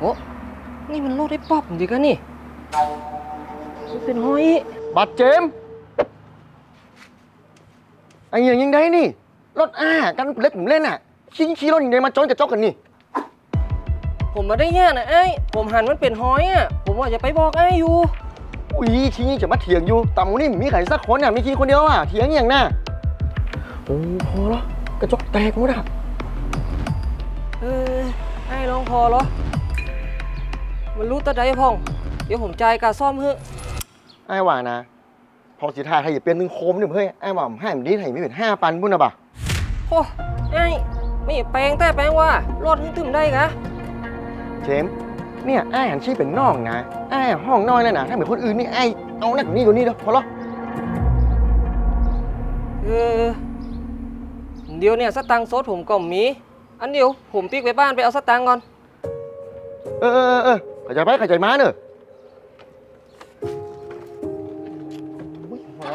โอ้นี่มันรถไอ้ป๊อบดีกันนี่มันเป็นห้อยบัตรเจมส์ไอ้เหี้ยยังไงนี่ รถอ้ากันเล็กผมเล่นอะ ขี่ขี่รถยังไงมาจนกระจกกันนี่ ผมมาได้แย่นะไอ้ผมหันมันเป็นห้อยอะ ผมว่าจะไปบอกไอ้อยู่ อุ้ยขี่จะมาเถียงอยู่ต่ำกว่านี่มีใครสักคนอะมีขี่คนเดียวอะเถียงอย่างน่ะโอ้พอแล้วกระจกแตกหมดอะเออไอ้ลองพอเหรอ มันรู้ตะใดพ่อง เดี๋ยวผมจ่ายกาซ่อมเฮ้อะไอ้ว่านะ พอสิทายไทยอย่าเปลี่ยนหนึ่งโคมหนึ่งเฮ้ยไอ้ว่าให้มันดีไทยไม่เป็นห้าปันพุ่นนะบ่ะโอ้ไอ้ไม่แปลงแต่แปลงว่ารถขึ้นตึมได้กะเจมส์เนี่ยไอ้หันชี้เป็นน้องนะไอ้ห้องน้อยแล้วนะถ้าเหมือนคนอื่นนี่ไอ้เอาหนักกว่านี่ดูนี่เด้อพอแล้วเออ เดี๋ยวเนี่ยสตังค์โซดผมก็มี อันเดียวผมปิ๊กไปบ้านไปเอาสตังค์ก่อน เออเออเออเออเข้าใจไปเข้าใจมาเนอะอุ๊ยหัว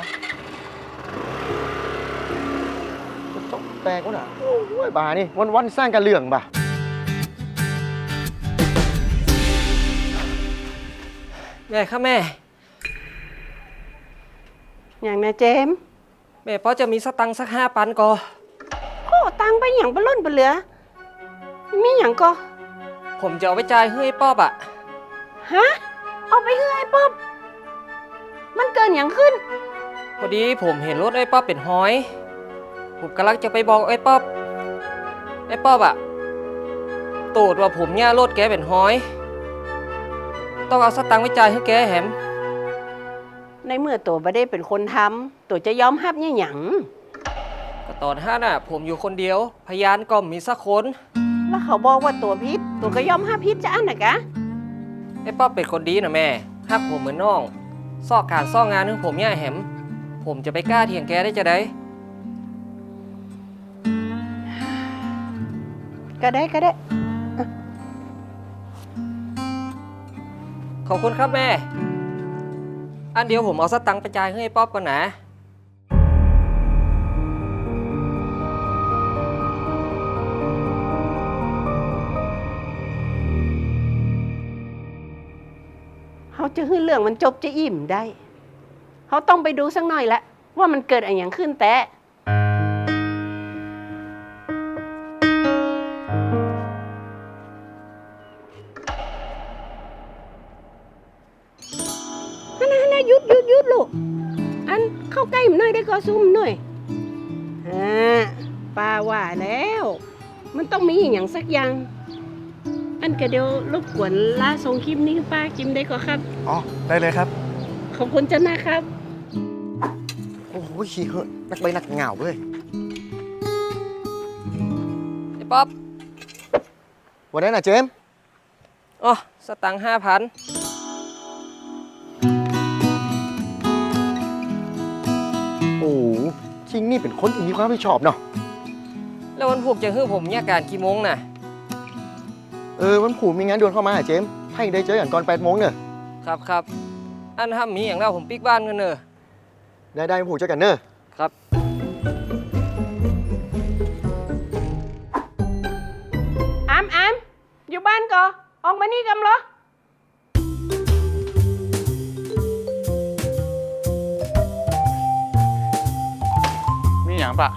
กระจกแตกวะน่ะโอ้ยบานี่วันวันๆสร้างกันเรื่องบ่ะแม่ครับแม่ อย่างนะเจมส์แม่พอจะมีสตังค์สักห้าปันก็ โอ้ตังไปอย่างบะล่นบะเหลือ มีอย่างก็ ผมจะเอาไปจ่ายให้ไอ้ป๊อบอะฮะ เอาไปเฮือไอ้ป๊อบ มันเกินอย่างขึ้น พอดีผมเห็นรถไอ้ป๊อบเป็นห้อย ผมกำลังจะไปบอกไอ้ป๊อบ ไอ้ป๊อบอะโตดว่าผมเนี่ยรถแกเป็นห้อย ต้องเอาสตังค์ไปจ่ายให้แกแหม ในเมื่อตัวบ่ได้เป็นคนทำตัวจะยอมฮับเนี่ยหยัง ก็ตอนห้าน่ะ ผมอยู่คนเดียว พยานก็มีสักคน แล้วเขาบอกว่าตัวพิษตัวก็ยอมฮับพิษจะอันน่ะกะไอ้ป๊อบเป็นคนดีนะแม่ฮักผมเหมือนน้องซอกการซอกงานของผมเนี่ยแหม ผมจะไปกล้าเถียงแกได้จะได้ก็ได้ก็ได้ ขอบคุณครับแม่ อันเดียวผมเอาสตังค์ไปจ่ายให้ไอ้ป๊อบก่อนนะ เขาจะให้เรื่องมันจบจะอิ่มได้ เขาต้องไปดูสักหน่อยละว่ามันเกิดอะไรอย่างขึ้นแต่ฮันะฮันะหยุดหยุดหยุดลูก อันเข้าใกล้มันหน่อยได้ก็ซุ่มหน่อยอ่าป้าว่าแล้ว มันต้องมีอย่างสักอย่าง อันก็เดี๋ยวรบกวนล่าส่งคลิปนี้ให้ป้ากิมได้ก็ครับ อ๋อ ได้เลยครับ ขอบคุณจ้านะครับ โอ้โหขี่เหอะนักใบนักเหงาเว้ยไอ้ป๊อบวันนั้นน่ะเจมส์อ๋อสตังค์ห้าพันโอ้โหชิงนี่เป็นคนที่มีความรับผิดชอบเนาะ แล้ววันพุธจะให้ผมเนี่ยการกี่โมงน่ะ เออวันผูมีงานด่วนเข้ามาอะเจมส์ให้ได้เจอกันก่อนแปดโมงเนอะครับครับอันทำมีอย่างเราผมปิกบ้านกันเนอะได้ได้วันผูเจอกันเนอะครับ อามอามอยู่บ้านก็ออกมานี่กันเหรอ มีอย่างปะ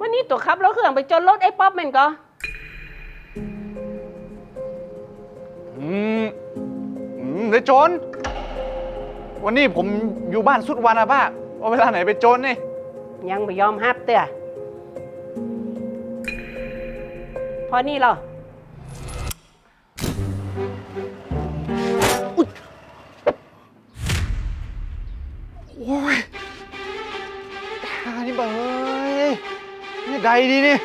วันนี้ตัวขับรถเครื่องไปจนรถไอ้ป๊อปแมันก็อื ได้โจรวันนี้ผมอยู่บ้านสุดวันอะป้าเอาเวลาไหนไปโจรนี่ยังไม่ยอมฮับเตื้อพอนี่เหรอโอ้ยตานี่บ่เอ้ยนี่ใดดีนี่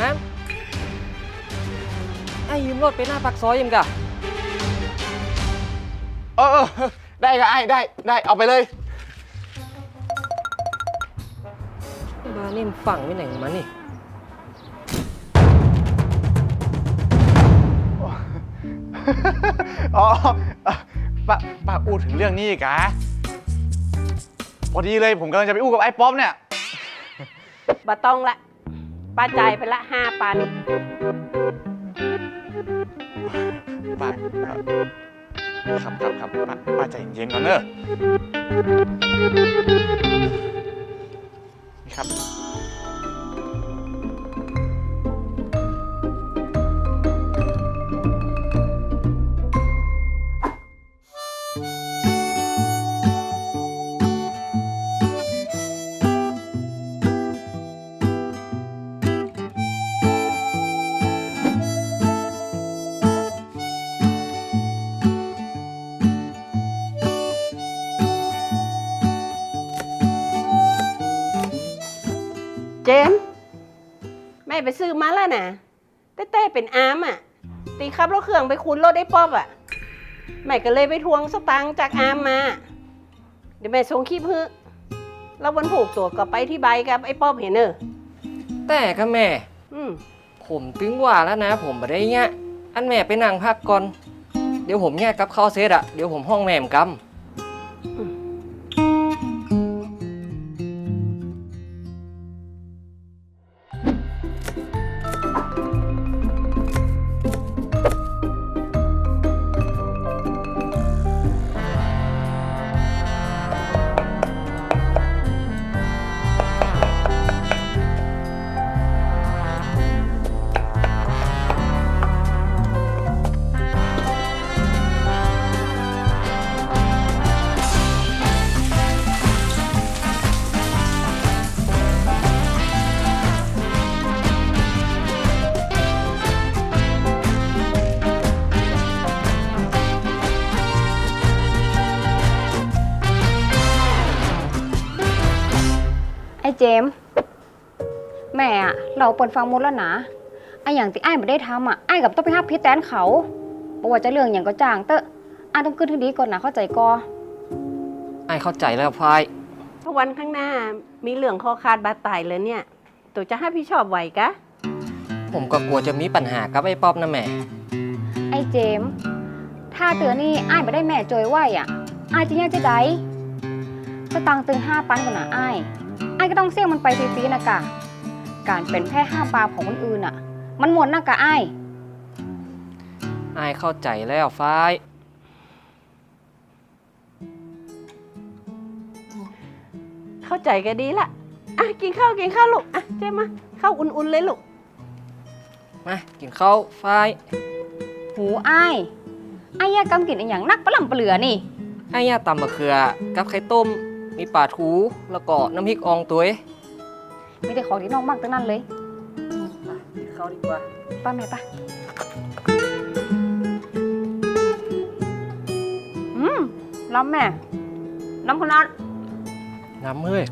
ฮะไอ้ยืมรถไปหน้าปากซอยยังกะเออเออได้ก็ไอ้ได้ได้เอาไปเลย บ้านนี่มันฝั่งไม่ไหนของมันนี่ อ๋อเอ่อป้าป้าอู้ถึงเรื่องนี้อีกะพอดีเลยผมกำลังจะไปอู้กับไอ้ป๊อปเนี่ย บ่ต้องละ ป้าจ่ายไปละห้าปันป้า ครับครับครับป้าป้าใจเย็นๆก่อนเนอะนี่ครับ มส์แม่ไปซื้อมาแล้วนะเต้ๆเป็นอามอะ ตีขับรถเครื่องไปคูนรถได้ป๊อบอะ แม่ก็เลยไปทวงสตังค์จากอามมา เดี๋ยวแม่ส่งคลิปให้แล้ววันผูกตัวก็ไปที่ใบกับไอ้ป๊อบเห็นเนอะแต่ก็แม่ อืมผมตึงว่าแล้วนะ ผมบ่ได้เงี้ยอันแม่ไปนั่งพักก่อน เดี๋ยวผมแยกกับข้าวเซตอะเดี๋ยวผมห้องแม่มกำ เจมส์แม่อะเราเปิดฟังหมดแล้วนะไอ้อย่างที่ไอ้ไม่ได้ทำอะไอ้กับต้องไปห้าพี่แตนเขาบอกว่าจะเรื่องอย่างก็จ้างเตอะไอ้ต้องขึ้นที่ดีก่อนนะเข้าใจกอไอ้เข้าใจแล้วพายถ้าวันข้างหน้ามีเรื่องคอขาดบาดตายเลยเนี่ย ตัวจะให้พี่ชอบไหวกะ ผมก็กลัวจะมีปัญหากับไอ้ป๊อบนะแม่ ไอ้เจมส์ถ้าเตือนนี่ไอ้ไม่ได้แม่จอยไหวอะไอ้จะแย่จะไดสตังค์ตึงห้าปันก่อนนะไอ้ ไอ้ก็ต้องเสี่ยงมันไปฟรีๆนะกะ การเป็นแพร่ห้ามปลาของคนอื่นอะมันหมดนะกะไอ้ไอ้เข้าใจแล้วพายเข้าใจก็ดีละอะกินข้าวกินข้าวลูกอะเจ๊มาข้าวอุ่นๆเลยลูกมากินข้าวพายหูไอ้ไอ้แยกกำกินอหย่างนักปะหล่ำปะเหลือนี่ไอ้ย่าตำมะเขือกับไข่ต้ม มีปลาทูแล้วก็น้ำพริกอองตัวเอ้ยมีแต่ของที่น้องมากตั้งนั้นเลยกินข้าวดีกว่า ป้าแม่ป้าอืมน้ำแม่ น้ำขนาดน้ำเฮ้ย